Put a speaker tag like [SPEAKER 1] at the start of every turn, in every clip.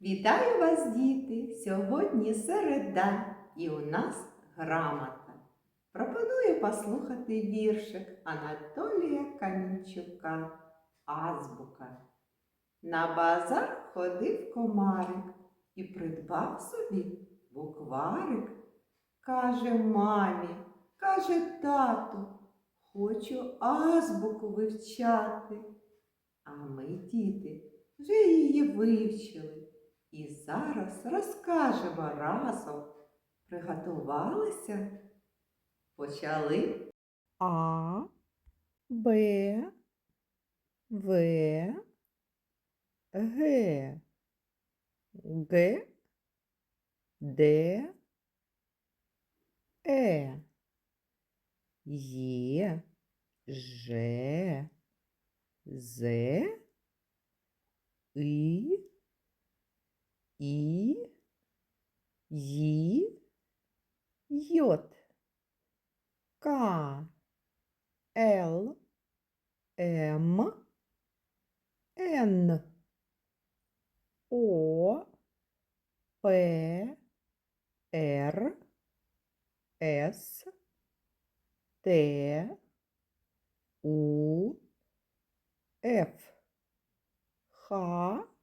[SPEAKER 1] Вітаю вас, діти! Сьогодні середа і у нас грамота. Пропоную послухати віршик Анатолія Камінчука Азбука. На базар ходив комарик і придбав собі букварик. Каже мамі, каже тату, хочу азбуку вивчати. А ми, діти, вже її вивчили і зараз розкажемо разом. Приготувалися? Почали?
[SPEAKER 2] А, Б, В, Г, Г, Д, Е, Є, Ж, З, І, І, Ї, Йот. К, Л, М, Н, О, П, Р, С, Т, У, Ф, Х,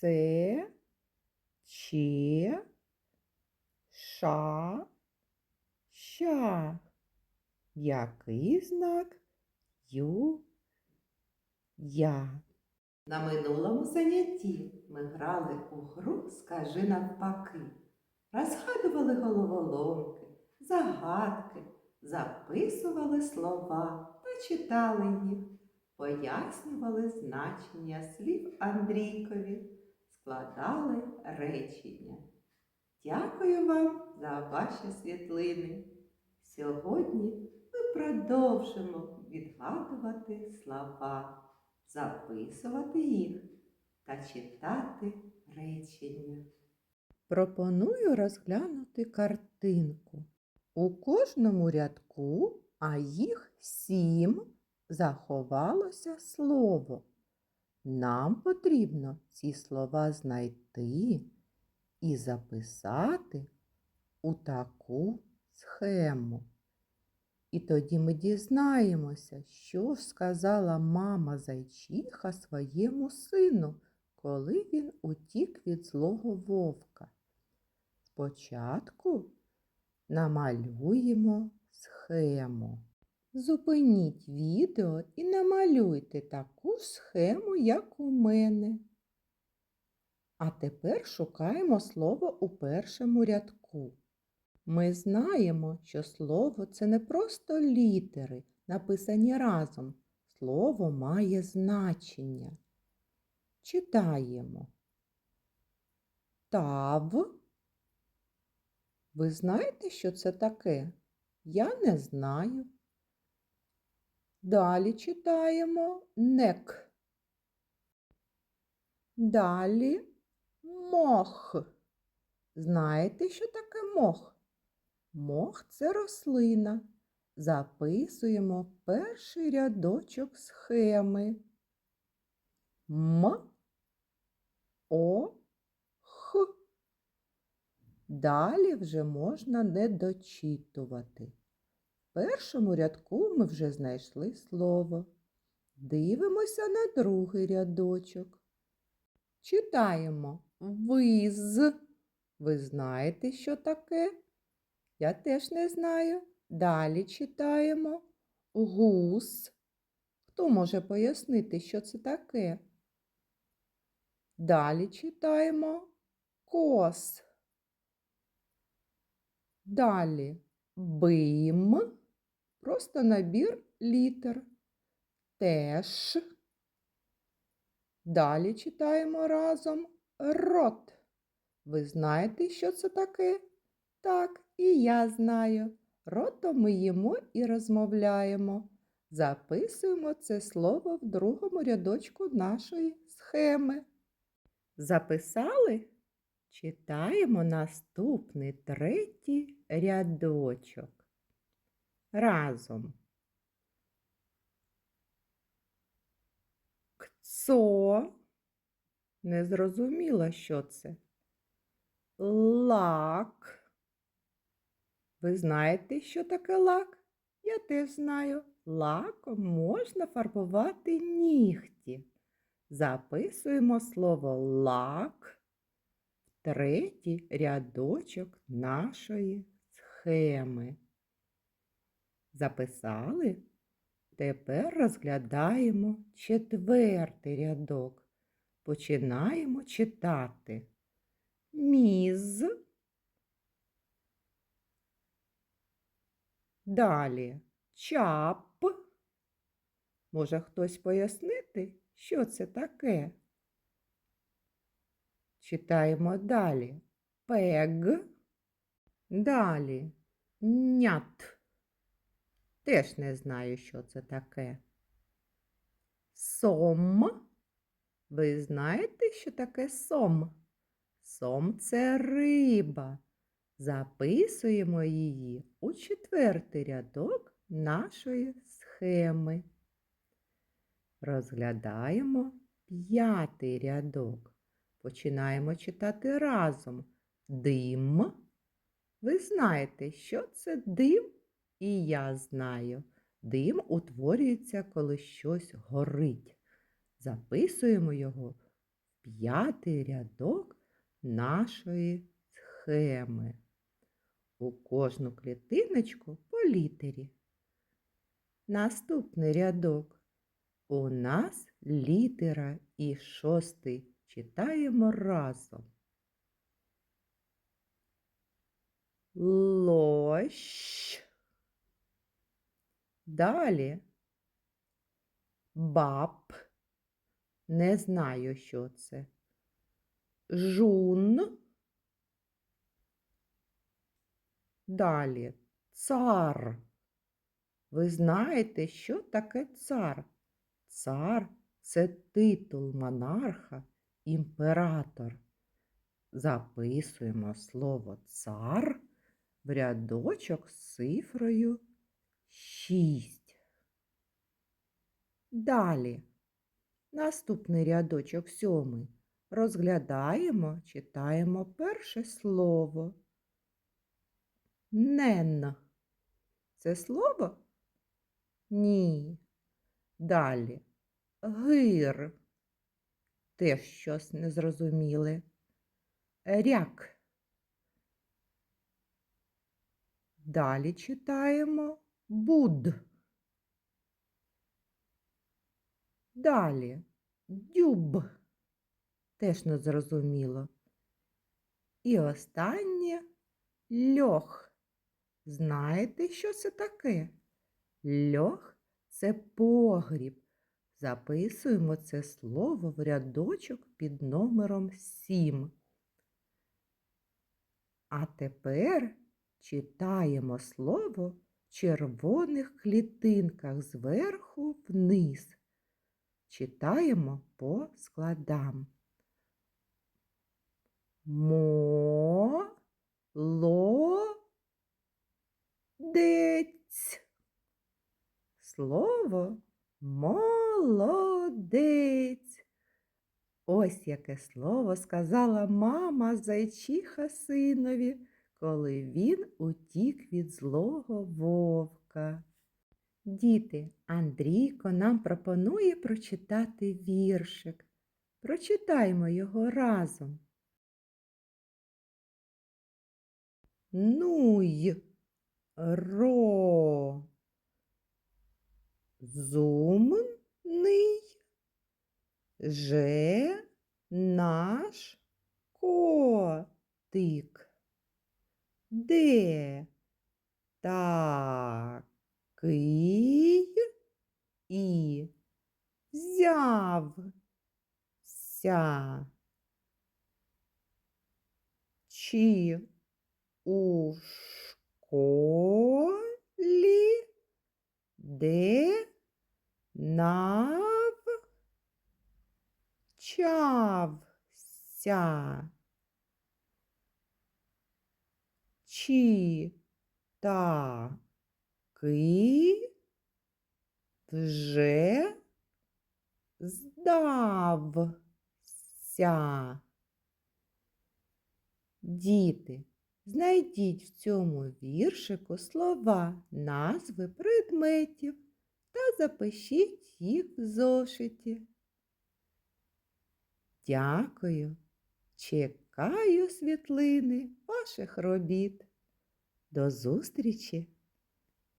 [SPEAKER 2] Ц, Ч, Ш, Ща. Який знак? Ю. Я.
[SPEAKER 1] На минулому занятті ми грали у гру Скажи навпаки. Розгадували головоломки, загадки, записували слова та читали їх, пояснювали значення слів Андрійкові, складали речення. Дякую вам за ваші світлини. Сьогодні ми продовжимо відгадувати слова, записувати їх та читати речення.
[SPEAKER 2] Пропоную розглянути картинку. У кожному рядку, а їх сім, заховалося слово. Нам потрібно ці слова знайти і записати у таку схему. І тоді ми дізнаємося, що сказала мама зайчиха своєму сину, коли він утік від злого вовка. Спочатку намалюємо схему. Зупиніть відео і намалюйте таку схему, як у мене. А тепер шукаємо слово у першому рядку. Ми знаємо, що слово це не просто літери, написані разом. Слово має значення. Читаємо. Тав. Ви знаєте, що це таке? Я не знаю. Далі читаємо нек. Далі мох. Знаєте, що таке мох? Мох це рослина. Записуємо перший рядочок схеми. М, О, Х. Далі вже можна не дочитувати. Першому рядку ми вже знайшли слово. Дивимося на другий рядочок. Читаємо виз. Ви знаєте, що таке? Я теж не знаю. Далі читаємо гус. Хто може пояснити, що це таке? Далі читаємо кос. Далі бим. Просто набір літер. Теж. Далі читаємо разом рот. Ви знаєте, що це таке? Так, і я знаю. Ротом ми їмо і розмовляємо. Записуємо це слово в другому рядочку нашої схеми. Записали? Читаємо наступний третій рядочок. Разом. Кцо, Не зрозуміла, що це. Лак. Ви знаєте, що таке лак? Я теж знаю. Лаком можна фарбувати нігті. Записуємо слово лак в третій рядочок нашої схеми. Записали? Тепер розглядаємо четвертий рядок. Починаємо читати. Міз. Далі чап. Може хтось пояснити, що це таке? Читаємо далі. Пег. Далі нят. Теж не знаю, що це таке. Сом. Ви знаєте, що таке сом? Сом це риба. Записуємо її у четвертий рядок нашої схеми. Розглядаємо п'ятий рядок. Починаємо читати разом. Дим. Ви знаєте, що це дим? І я знаю. Дим утворюється, коли щось горить. Записуємо його в п'ятий рядок нашої схеми. У кожну клітиночку по літері. Наступний рядок. У нас літера і шостий. Читаємо разом. Лощ. Далі. Баб. Не знаю, що це. Жун. Далі. Цар. Ви знаєте, що таке цар? Цар це титул монарха, імператор. Записуємо слово цар в рядочок з цифрою 6. Далі. Наступний рядочок сьомий. Розглядаємо, читаємо перше слово. Нен. Це слово? Ні. Далі. Гир. Теж щось незрозуміле. Ряк. Далі читаємо буд. Далі дюб. Теж незрозуміло. І останнє льох. Знаєте, що це таке? Льох це погріб. Записуємо це слово в рядочок під номером 7. А тепер читаємо слово червоних клітинках зверху вниз. Читаємо по складам. Мо. Слово молодець. Ось яке слово сказала мама зайчиха синові, коли він утік від злого вовка. Діти, Андрійко нам пропонує прочитати віршик. Прочитаймо його разом. Нуй ро зумний же наш котик. Де такий і взявся? Чи у школі де навчався? Чи таки вже здався? Діти, знайдіть в цьому віршику слова, назви предметів та запишіть їх в зошиті. Дякую. Чекаю світлини ваших робіт. До зустрічі!